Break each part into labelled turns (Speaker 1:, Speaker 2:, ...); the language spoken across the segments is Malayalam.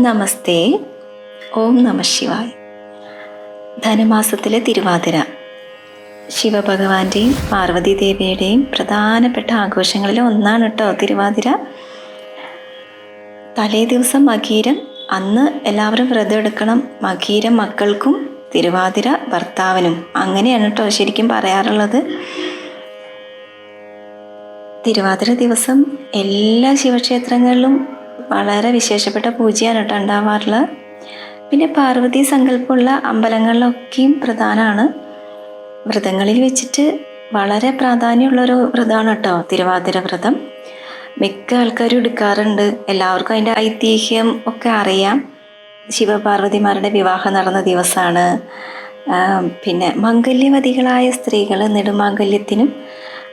Speaker 1: നമസ്തേ. ഓം നമ ശിവായ്. ധനുമാസത്തിലെ തിരുവാതിര. ശിവഭഗവാന്റെയും പാർവതി ദേവിയുടെയും പ്രധാനപ്പെട്ട ആഘോഷങ്ങളിൽ ഒന്നാണ് കേട്ടോ തിരുവാതിര. തലേ ദിവസം മകീരം അന്ന് എല്ലാവരും വ്രതം എടുക്കണം. മകീരം മക്കൾക്കും തിരുവാതിര ഭർത്താവിനും. അങ്ങനെയാണ് കേട്ടോ ശരിക്കും പറയാറുള്ളത്. തിരുവാതിര ദിവസം എല്ലാ ശിവക്ഷേത്രങ്ങളിലും വളരെ വിശേഷപ്പെട്ട പൂജയാണ് കേട്ടോ ഉണ്ടാവാറുള്ളത്. പിന്നെ പാർവതി സങ്കല്പമുള്ള അമ്പലങ്ങളിലൊക്കെയും പ്രധാനമാണ്. വ്രതങ്ങളിൽ വെച്ചിട്ട് വളരെ പ്രാധാന്യമുള്ളൊരു വ്രതമാണ് കേട്ടോ തിരുവാതിര വ്രതം. മിക്ക ആൾക്കാരും എടുക്കാറുണ്ട്. എല്ലാവർക്കും അതിന്റെ ഐതിഹ്യം ഒക്കെ അറിയാം. ശിവപാർവതിമാരുടെ വിവാഹം നടന്ന ദിവസമാണ്. പിന്നെ മംഗല്യവതികളായ സ്ത്രീകൾ നെടുമാംഗല്യത്തിനും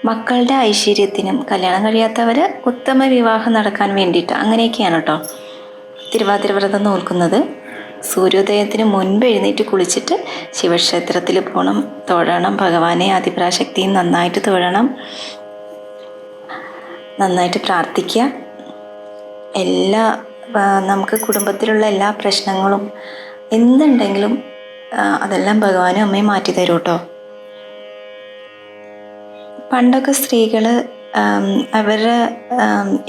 Speaker 1: മക്കളുടെ ഐശ്വര്യത്തിനും കല്യാണം കഴിയാത്തവർ ഉത്തമ വിവാഹം നടക്കാൻ വേണ്ടിയിട്ട് അങ്ങനെയൊക്കെയാണ് കേട്ടോ തിരുവാതിര വ്രതം നോക്കുന്നത്. സൂര്യോദയത്തിന് മുൻപ് എഴുന്നേറ്റ് കുളിച്ചിട്ട് ശിവക്ഷേത്രത്തിൽ പോകണം തൊഴണം ഭഗവാനെ അതിപ്രാശക്തിയും നന്നായിട്ട് തൊഴണം നന്നായിട്ട് പ്രാർത്ഥിക്കുക എല്ലാ നമുക്ക് കുടുംബത്തിലുള്ള എല്ലാ പ്രശ്നങ്ങളും എന്തുണ്ടെങ്കിലും അതെല്ലാം ഭഗവാനും അമ്മയും മാറ്റി തരും കേട്ടോ പണ്ടൊക്കെ സ്ത്രീകൾ അവരുടെ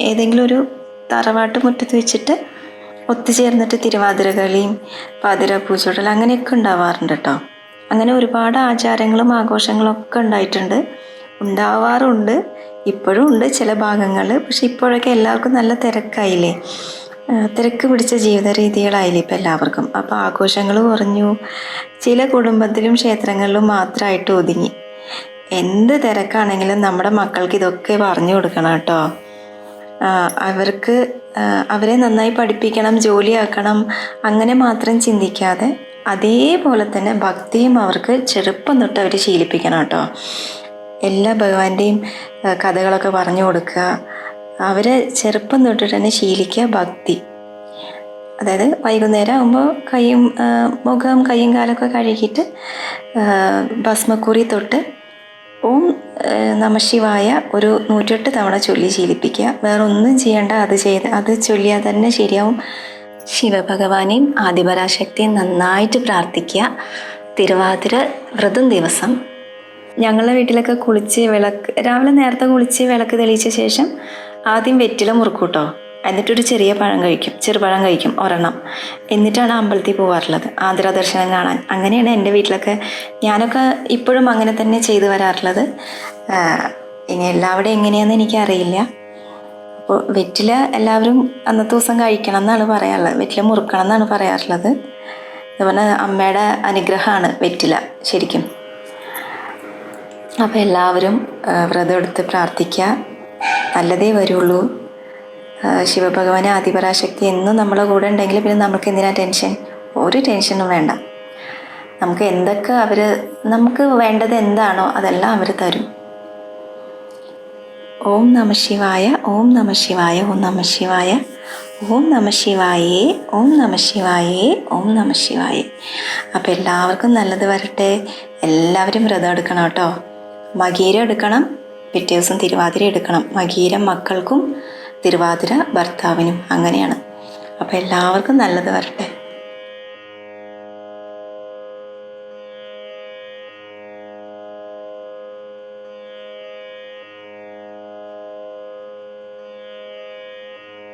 Speaker 1: ഏതെങ്കിലും ഒരു തറവാട്ട് മുറ്റത്ത് വെച്ചിട്ട് ഒത്തുചേർന്നിട്ട് തിരുവാതിര കളിയും പാതിര പൂച്ചോടൽ അങ്ങനെയൊക്കെ ഉണ്ടാവാറുണ്ട് കേട്ടോ അങ്ങനെ ഒരുപാട് ആചാരങ്ങളും ആഘോഷങ്ങളും ഒക്കെ ഉണ്ടായിട്ടുണ്ട്. ഉണ്ടാവാറുണ്ട്. ഇപ്പോഴും ഉണ്ട് ചില ഭാഗങ്ങൾ പക്ഷെ ഇപ്പോഴൊക്കെ എല്ലാവർക്കും നല്ല തിരക്കായില്ലേ? തിരക്ക് പിടിച്ച ജീവിത രീതികളായില്ലേ ഇപ്പം എല്ലാവർക്കും. അപ്പോൾ ആഘോഷങ്ങൾ കുറഞ്ഞു. ചില കുടുംബത്തിലും ക്ഷേത്രങ്ങളിലും മാത്രമായിട്ട് ഒതുങ്ങി. എന്ത് തിരക്കാണെങ്കിലും നമ്മുടെ മക്കൾക്ക് ഇതൊക്കെ പറഞ്ഞു കൊടുക്കണം കേട്ടോ. അവർക്ക് അവരെ നന്നായി പഠിപ്പിക്കണം ജോലിയാക്കണം അങ്ങനെ മാത്രം ചിന്തിക്കാതെ അതേപോലെ തന്നെ ഭക്തിയും അവർക്ക് ചെറുപ്പം തൊട്ട് അവർ ശീലിപ്പിക്കണം കേട്ടോ. എല്ലാ ഭഗവാന്റെയും കഥകളൊക്കെ പറഞ്ഞു കൊടുക്കുക. അവരെ ചെറുപ്പം തൊട്ട് തന്നെ ശീലിക്കുക ഭക്തി. അതായത് വൈകുന്നേരം ആകുമ്പോൾ കൈയും മുഖം കൈയും കാലൊക്കെ കഴുകിയിട്ട് ഭസ്മക്കുറി തൊട്ട് ഓം നമശിവായ ഒരു നൂറ്റെട്ട് തവണ ചൊല്ലി ശീലിപ്പിക്കുക. വേറെ ഒന്നും ചെയ്യേണ്ട അത് ചെയ്ത് അത് ചൊല്ലിയാൽ തന്നെ ശരിയാവും. ശിവഭഗവാനെയും ആദിപരാശക്തിയും നന്നായിട്ട് പ്രാർത്ഥിക്കുക. തിരുവാതിര വ്രതം ദിവസം. ഞങ്ങളുടെ വീട്ടിലൊക്കെ കുളിച്ച് വിളക്ക് രാവിലെ നേരത്തെ കുളിച്ച് വിളക്ക് തെളിയിച്ച ശേഷം ആദ്യം വെറ്റില മുറുക്കൂട്ടോ. എന്നിട്ടൊരു ചെറിയ പഴം കഴിക്കും ചെറുപഴം കഴിക്കും ഒരെണ്ണം. എന്നിട്ടാണ് അമ്പലത്തിൽ പോകാറുള്ളത് ആതിര ദർശനം കാണാൻ. അങ്ങനെയാണ് എന്റെ വീട്ടിലൊക്കെ ഞാനൊക്കെ ഇപ്പോഴും അങ്ങനെ തന്നെ ചെയ്തു വരാറുള്ളത്. ഇനി എല്ലാവിടെയും എങ്ങനെയാണെന്ന് എനിക്കറിയില്ല. അപ്പോൾ വെറ്റില എല്ലാവരും അന്നത്തെ ദിവസം കഴിക്കണം എന്നാണ് പറയാറുള്ളത്. വെറ്റില മുറുക്കണം എന്നാണ് പറയാറുള്ളത്. അതുപോലെ അമ്മയുടെ അനുഗ്രഹമാണ് വെറ്റില ശരിക്കും. അപ്പോൾ എല്ലാവരും വ്രതം എടുത്ത് പ്രാർത്ഥിക്കുക. നല്ലതേ വരുള്ളൂ. ശിവഭഗവാനെ ആദിപരാശക്തി എന്നും നമ്മളെ കൂടെ ഉണ്ടെങ്കിൽ പിന്നെ നമുക്ക് എന്തിനാ ടെൻഷൻ? ഒരു ടെൻഷനും വേണ്ട. നമുക്ക് എന്തൊക്കെ അവർ നമുക്ക് വേണ്ടത് എന്താണോ അതെല്ലാം അവർ തരും. ഓം നമ ശിവായ ഓം നമ ശിവായ ഓം നമ ശിവായ ഓം നമ ശിവായേ ഓം നമ ശിവായേ ഓം നമ ശിവായേ. അപ്പം എല്ലാവർക്കും നല്ലത് വരട്ടെ. എല്ലാവരും വ്രതം എടുക്കണം കേട്ടോ. മകീരം എടുക്കണം പിറ്റേ ദിവസം തിരുവാതിര എടുക്കണം. മകീരം മക്കൾക്കും തിരുവാതിര ഭർത്താവിനും അങ്ങനെയാണ്. അപ്പോൾ എല്ലാവർക്കും നല്ലത് വരട്ടെ.